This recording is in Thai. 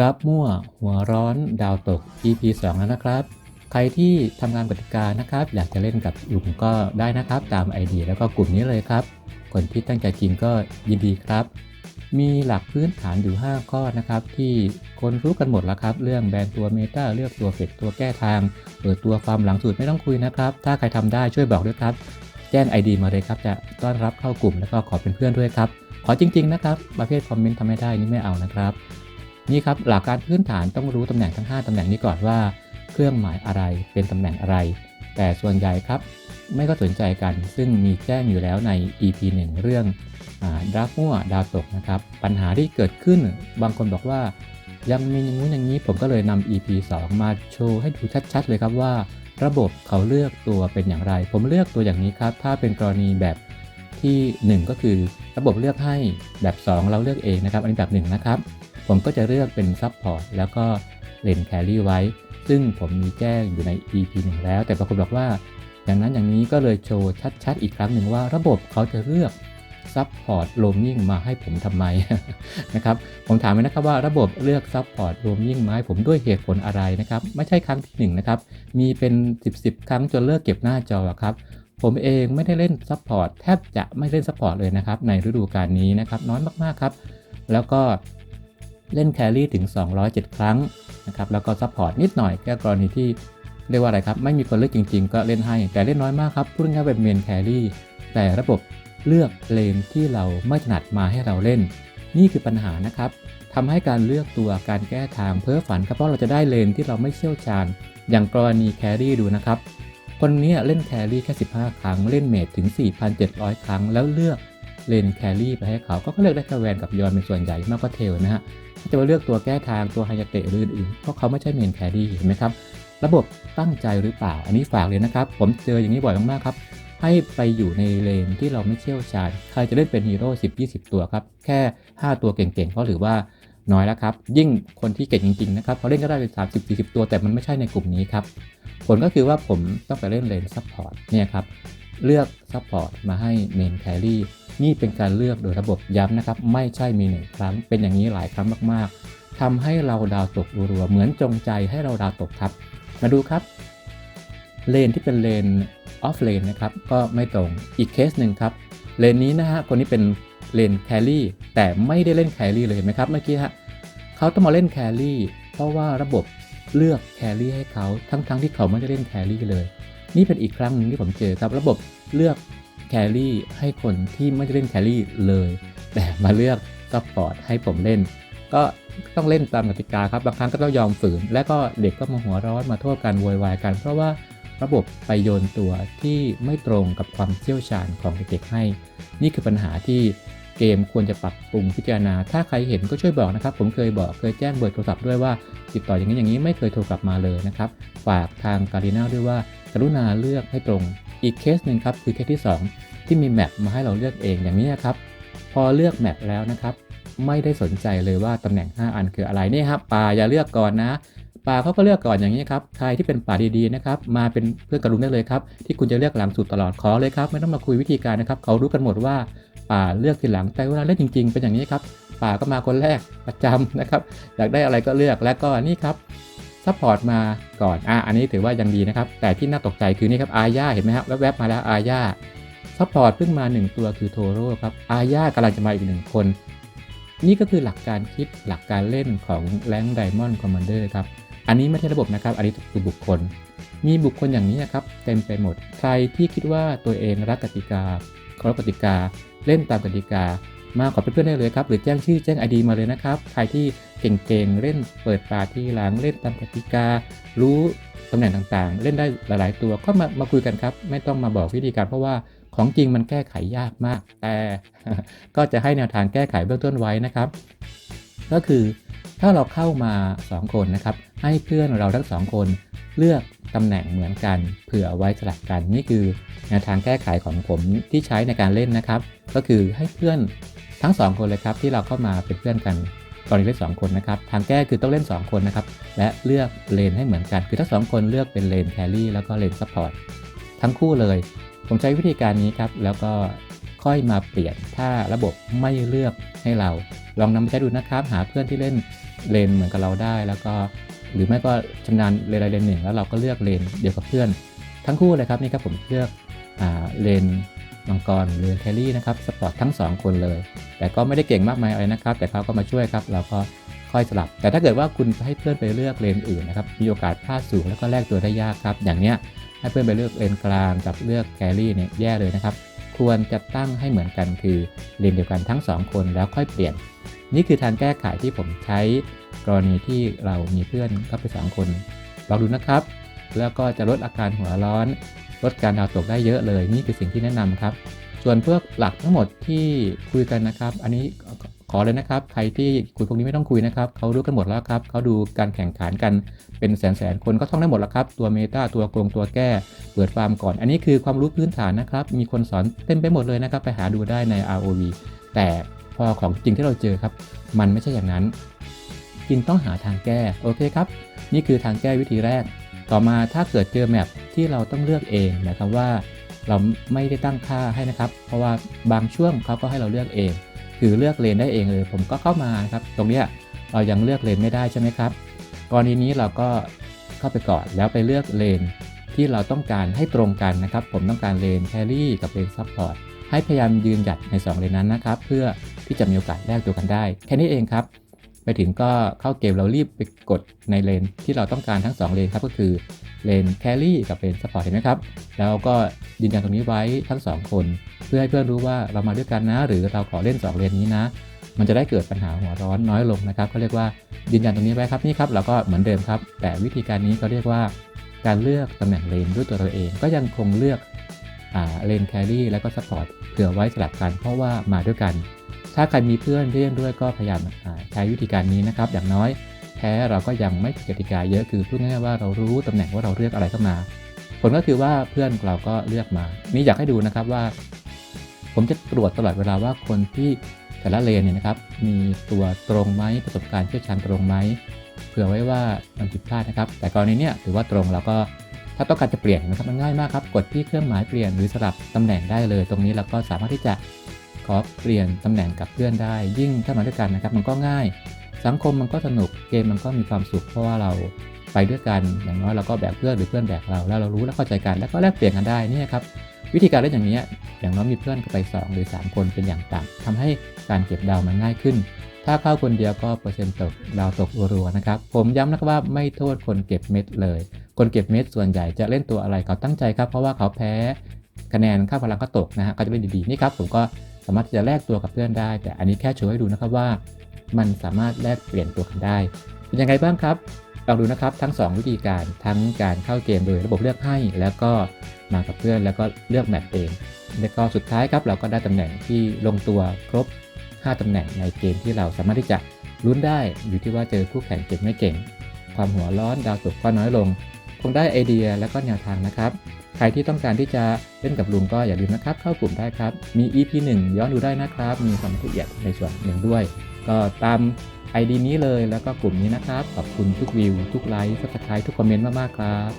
รับมั่ว หัวร้อน ดาวตก EP 2แล้วนะครับ ใครที่ทำงานกติกานะครับ อยากจะเล่นกับกลุ่มก็ได้นะครับ ตาม ID แล้วก็กลุ่มนี้เลยครับ คนที่ตั้งใจจริงก็ยินดีครับ มีหลักพื้นฐานอยู่ 5 ข้อนะครับ ที่คนรู้กันหมดแล้วครับ เรื่องแบนตัวเมตาเลือกตัวเฟดตัวแก้ทางเปิดตัวฟาร์มหลังสุดไม่ต้องคุยนะครับ ถ้าใครทำได้ช่วยบอกด้วยครับ แจ้ง ID มาเลยครับจะต้อนรับเข้ากลุ่มแล้วก็ขอเป็นเพื่อนด้วยครับขอจริง ๆ นะครับ ประเภทคอมเมนต์ทำไม่ได้นี่ไม่เอานะครับ นี่ครับหลักการพื้นฐานต้องรู้ตำแหน่งทั้ง 5ตำแหน่งนี้ก่อนว่าเครื่องหมายอะไรเป็นตำแหน่งอะไร แต่ส่วนใหญ่ครับไม่ก็สนใจกัน ซึ่งมีแจ้งอยู่แล้วใน EP 1 เรื่องดราฟมั่วดาวตกนะครับ ปัญหาที่เกิดขึ้นบางคนบอกว่า ยังมีอย่างนู้นอย่างนี้ผมก็เลยนำ EP 2 มาโชว์ให้ดูชัดๆ เลยครับว่า ระบบเขาเลือกตัวเป็นอย่างไร ผมเลือกตัวอย่างนี้ครับ ถ้าเป็นกรณีแบบที่ 1 ก็คือ ระบบเลือกให้แบบ 2 เราเลือกเองนะครับ อันนี้แบบ 1 นะครับ ผมก็จะเลือกเป็นซับพอร์ตแล้วก็เลนแครี่ไว้ ซึ่งผมมีแจ้งอยู่ใน EP 1แล้ว แต่บางคนบอกว่า อย่างนั้นอย่างนี้ก็เลยโชว์ชัดๆ อีกครั้งหนึ่งว่าระบบเขาจะเลือกซับพอร์ตโรมมิ่งมาให้ผมทำไมนะครับผมถามไปนะครับว่าระบบเลือกซับพอร์ตโรมมิ่งมาให้ผมด้วยเหตุผลอะไรนะครับ ไม่ใช่ครั้งที่1นะครับ มีเป็น 10บสครั้งจนเลิกเก็บหน้าจอครับผมเองไม่ได้เล่นซับพอร์ตแทบจะไม่เล่นซับพอร์ตเลยนะครับในฤดูกาลนี้นะครับน้อยมากๆครับ แล้วก็ เล่นแครี่ถึง 207 ครั้งนะครับแล้วก็ซับพอร์ตนิดหน่อยแค่กรณีที่เรียกว่าอะไรครับไม่มีคนเลือกจริง ๆ ก็เล่นให้แต่เล่นน้อยมากครับพูดง่ายๆเป็นเมนแครี่แต่ระบบเลือกเลนที่เราไม่ถนัดมาให้เราเล่น นี่คือปัญหานะครับทำให้การเลือกตัวการแก้ทางเพ้อฝันครับเพราะเราจะได้เลนที่เราไม่เชี่ยวชาญ อย่างกรณีแครี่ดูนะครับคนนี้เล่นแครี่แค่ 15 ครั้ง เล่นเมดถึง 4,700 ครั้ง แล้วเลือกเลนแครี่ไปให้เขาก็เลือกได้แค่แวนกับยอนเป็นส่วนใหญ่มากกว่าเทลนะฮะ จะมาเลือกตัวแก้ทางตัวไฮยาเตะหรืออื่นๆเพราะเขาไม่ใช่เมนแครี่เห็นไหมครับ ระบบตั้งใจหรือเปล่า อันนี้ฝากเลยนะครับ ผมเจออย่างนี้บ่อยมากๆครับ ให้ไปอยู่ในเลนที่เราไม่เชี่ยวชาญ ใครจะเล่นเป็นฮีโร่10 20 ตัวครับ แค่ 5 ตัวเก่งๆเพราะหรือว่าน้อยแล้วครับ ยิ่งคนที่เก่งจริงๆนะครับเขาเล่นก็ได้เป็น30 40 ตัว แต่มันไม่ใช่ในกลุ่มนี้ครับ ผลก็คือว่าผมต้องไปเล่นเลนซัพพอร์ตเนี่ยครับ เลือกซัพพอร์ตมาให้เมนแครี่ นี่เป็นการเลือกโดยระบบย้ำนะครับ ไม่ใช่มีหนึ่งครั้ง เป็นอย่างนี้หลายครั้งมากๆทำให้เราดาวตกรัวๆเหมือนจงใจให้เราดาวตกครับ มาดูครับ เลนที่เป็นเลนออฟเลนนะครับ ก็ไม่ตรงอีกเคสหนึ่งครับ เลนนี้นะฮะคนนี้เป็นเลนแครี่แต่ไม่ได้เล่นแครี่เลยเห็นไหมครับเมื่อกี้ฮะเขาต้องมาเล่นแครี่เพราะว่าระบบเลือกแครี่ให้เขาทั้งๆทที่เขาไม่ได้เล่นแครี่เลย นี่เป็นอีกครั้งหนึงที่ผมเจอครับ ระบบเลือก แครี่ให้คนที่ไม่ได้เล่นแครี่เลย แต่มาเลือกซัพพอร์ตให้ผมเล่น ก็ต้องเล่นตามกติกาครับ บางครั้งก็ต้องยอมฝืน และก็เด็กก็มาหัวร้อนมาโทษกันโวยวายกัน เพราะว่าระบบไปโยนตัวที่ไม่ตรงกับความเชี่ยวชาญของเด็กๆให้ นี่คือปัญหาที่เกมควรจะปรับปรุงพิจารณา ถ้าใครเห็นก็ช่วยบอกนะครับ ผมเคยบอกเคยแจ้งเบอร์โทรศัพท์ด้วยว่า ติดต่ออย่างนี้อย่างนี้ไม่เคยโทรกลับมาเลยนะครับ ฝากทางการีนาด้วยว่า กรุณาเลือกให้ตรง อีกเคสหนึ่งครับคือเคสที่ 2 ที่มีแมปมาให้เราเลือกเองอย่างนี้นะครับ พอเลือกแมปแล้วนะครับ ไม่ได้สนใจเลยว่าตำแหน่ง 5 อันคืออะไรนี่ครับป่าอย่าเลือกก่อนนะป่าเขาก็เลือกก่อนอย่างนี้ครับ ใครที่เป็นป่าดีๆนะครับ มาเป็นเพื่อนกลุงได้เลยครับ ที่คุณจะเลือกหลังสุดตลอดขอเลยครับ ไม่ต้องมาคุยวิธีการนะครับ เขารู้กันหมดว่าป่าเลือกทีหลัง แต่เวลาเล่นจริงๆ เป็นอย่างนี้ครับ ป่าก็มาคนแรกประจำนะครับ อยากได้อะไรก็เลือก และก็นี่ครับ ซัพพอร์ตมาก่อนอะอันนี้ถือว่ายังดีนะครับ แต่ที่น่าตกใจคือนี่ครับอาญาเห็นไหมครับแวบๆมาแล้วอาญาซัพพอร์ตเพิ่งมา 1 ตัวคือโทโร่ครับอาญากำลังจะมาอีกหนึ่งคน นี่ก็คือหลักการคิดหลักการเล่นของแรงไดมอนด์คอมมานเดอร์ครับ อันนี้ไม่ใช่ระบบนะครับ อันนี้คือบุคคล มีบุคคลอย่างนี้นะครับ เต็มไปหมด ใครที่คิดว่าตัวเองรักกติกาเคารพกติกา เล่นตามกติกา มาขอเป็นเพื่อนได้เลยครับ หรือแจ้งชื่อแจ้ง ID มาเลยนะครับ ใครที่เก่งๆ เล่นเปิดปาที่หลังเล่นตามกติกา รู้ตำแหน่งต่างๆ เล่นได้หลาย ๆ ตัวก็มามาคุยกันครับ ไม่ต้องมาบอกวิธีการเพราะว่าของจริงมันแก้ไขยากมาก แต่ก็จะให้แนวทางแก้ไขเบื้องต้นไว้นะครับ ก็คือถ้าเราเข้ามา 2 คนนะครับ ให้เพื่อนเราทั้ง2คน เลือกตำแหน่งเหมือนกัน เผื่อไว้สลับกัน นี่คือแนวทางแก้ไขของผมที่ใช้ในการเล่นนะครับ ก็คือให้เพื่อนทั้ง 2 คนเลยครับ ที่เราเข้ามาเป็นเพื่อนกันตอนนี้เล่น2คนนะครับ ทางแก้คือต้องเล่น 2 คนนะครับ และเลือกเลนให้เหมือนกัน คือทั้งสองคนเลือกเป็นเลนแครี่แล้วก็เลนซัพพอร์ตทั้งคู่เลย ผมใช้วิธีการนี้ครับ แล้วก็ ค่อยมาเปลี่ยนถ้าระบบไม่เลือกให้เรา ลองนำไปใช้ดูนะครับ หาเพื่อนที่เล่นเลนเหมือนกับเราได้ แล้วก็หรือไม่ก็ชำนาญเลนใดเลนหนึ่งแล้วเราก็เลือกเลนเดียวกับเพื่อน ทั้งคู่เลยครับนี่ครับผมเลือกอเลนมังกรหรือแครี่นะครับสปอร์ตทั้ง 2 คนเลย แต่ก็ไม่ได้เก่งมากมายอะไรนะครับ แต่เขาก็มาช่วยครับ เราก็ค่อยสลับ แต่ถ้าเกิดว่าคุณให้เพื่อนไปเลือกเลนอื่นนะครับมีโอกาสพลาดสูงแล้วก็แลกตัวได้ยากครับ อย่างเนี้ยให้เพื่อนไปเลือกเลนกลางกับเลือกแครี่เนี่ยแย่เลยนะครับ ควรจะตั้งให้เหมือนกันคือเลนเดียวกันทั้ง 2 คนแล้วค่อยเปลี่ยน นี่คือทางแก้ไขที่ผมใช้กรณีที่เรามีเพื่อนเข้าไปสองคนลองดูนะครับ แล้วก็จะลดอาการหัวร้อน ลดการดาวตกได้เยอะเลย นี่คือสิ่งที่แนะนำครับ ส่วนเพื่อหลักทั้งหมดที่คุยกันนะครับ อันนี้ ขอเลยนะครับ ใครที่คุยพวกนี้ไม่ต้องคุยนะครับเขารู้กันหมดแล้วครับเขาดูการแข่งขันกันเป็นแสนแสนคนก็ท่องได้หมดแล้วครับ ตัวเมตาตัวกลงตัวแก้ เปิดฟาร์มก่อน อันนี้คือความรู้พื้นฐานนะครับ มีคนสอนเต็มไปหมดเลยนะครับ ไปหาดูได้ใน ROV แต่พอของจริงที่เราเจอครับ มันไม่ใช่อย่างนั้นจึงต้องหาทางแก้โอเคครับ นี่คือทางแก้วิธีแรก ต่อมาถ้าเกิดเจอแมปที่เราต้องเลือกเองนะครับว่าเราไม่ได้ตั้งค่าให้นะครับ เพราะว่าบางช่วงเขาก็ให้เราเลือกเอง คือเลือกเลนได้เองเลย ผมก็เข้ามาครับ ตรงเนี้ยเรายังเลือกเลนไม่ได้ใช่ไหมครับ กรณีนี้เราก็เข้าไปก่อนแล้วไปเลือกเลนที่เราต้องการให้ตรงกันนะครับ ผมต้องการเลนแครี่กับเลนซัพพอร์ตให้พยายามยืนหยัดใน 2 เลนนั้นนะครับ เพื่อที่จะมีโอกาสแลกตัวกันได้ แค่นี้เองครับ ไปถึงก็เข้าเกมเรารีบไปกดในเลนที่เราต้องการทั้ง 2 เลนครับก็คือเลนแครี่กับเลนซัพพอร์ตเห็นไหมครับ แล้วก็ยืนยันตรงนี้ไว้ทั้ง 2 คน เพื่อให้เพื่อนรู้ว่าเรามาด้วยกันนะ หรือเราขอเล่น 2 เลนนี้นะ มันจะได้เกิดปัญหาหัวร้อนน้อยลงนะครับเขาเรียกว่ายืนยันตรงนี้ไว้ครับนี่ครับเราก็เหมือนเดิมครับ แต่วิธีการนี้เขาเรียกว่า การเลือกตำแหน่งเลนด้วยตัวเราเอง ก็ยังคงเลือกอ่าเลนแครี่แล้วก็ซัพพอร์ตเผื่อไว้สลับกันเพราะว่ามาด้วยกัน ถ้าใครมีเพื่อนเล่นด้วยก็พยายามใช้วิธีการนี้นะครับ อย่างน้อยแพ้เราก็ยังไม่ผิดกติกาเยอะคือพูดง่ายๆว่าเรารู้ตำแหน่งว่าเราเลือกอะไรเข้ามา ผลก็คือว่าเพื่อนเราก็เลือกมา นี่อยากให้ดูนะครับว่า ผมจะตรวจตลอดเวลาว่าคนที่แต่ละเลนเนี่ยนะครับ มีตัวตรงไหมประสบการณ์เชี่ยวชาญตรงไหมเผื่อไว้ว่ามันผิดพลาดนะครับ แต่กรณีเนี้ยถือว่าตรงแล้วก็ถ้าต้องการจะเปลี่ยนนะครับมันง่ายมากครับ กดที่เครื่องหมายเปลี่ยนหรือสลับตำแหน่งได้เลย ตรงนี้เราก็สามารถที่จะ ขอเปลี่ยนตำแหน่งกับเพื่อนได้ ยิ่งถ้ามาด้วยกันนะครับ มันก็ง่าย สังคมมันก็สนุกเกมมันก็มีความสุขเพราะว่าเราไปด้วยกันอย่างน้อยเราก็แบกเพื่อนหรือเพื่อนแบกเราแล้วเรารู้และเข้าใจกันแล้วก็แลกเปลี่ยนกันได้นี่ครับวิธีการเล่นอย่างนี้อย่างน้อยมีเพื่อนไป 2 หรือ 3 คนเป็นอย่างต่ำทำให้การเก็บดาวมันง่ายขึ้น ถ้าเข้าคนเดียวก็เปอร์เซ็นต์ตกดาวตกรัวๆนะครับ ผมย้ำนะครับว่าไม่โทษคนเก็บเม็ดเลย คนเก็บเม็ดส่วนใหญ่จะเล่นตัวอะไรเขาตั้งใจครับ เพราะว่าเขาแพ้คะแนนค่าพลังเขาตกนะฮะก็จะเล่นดีๆนี่ครับผมก็ สามารถที่จะแลกตัวกับเพื่อนได้ แต่อันนี้แค่โชว์ให้ดูนะครับว่า มันสามารถแลกเปลี่ยนตัวกันได้ เป็นยังไงบ้างครับลองดูนะครับทั้ง 2 วิธีการทั้งการเข้าเกมโดยระบบเลือกให้ แล้วก็มากับเพื่อนแล้วก็เลือกแมปเองแล้วก็สุดท้ายครับเราก็ได้ตำแหน่งที่ลงตัวครบ 5ตำแหน่งในเกมที่เราสามารถที่จะลุ้นได้อยู่ที่ว่าเจอคู่แข่งเก่งไม่เก่ง ความหัวร้อนดาวตกก็น้อยลง คงได้ไอเดียและก็แนวทางนะครับ ใครที่ต้องการที่จะเล่นกับลุงก็อย่าลืมนะครับ เข้ากลุ่มได้ครับ มี EP 1 ย้อนดูได้นะครับ มีความละเอียดในส่วนหนึ่งด้วย ก็ตามไอดีนี้เลยแล้วก็กลุ่มนี้นะครับ ขอบคุณทุกวิว ทุกไลค์ s ับสไครต์ทุกคอมเมนต์มากๆครับ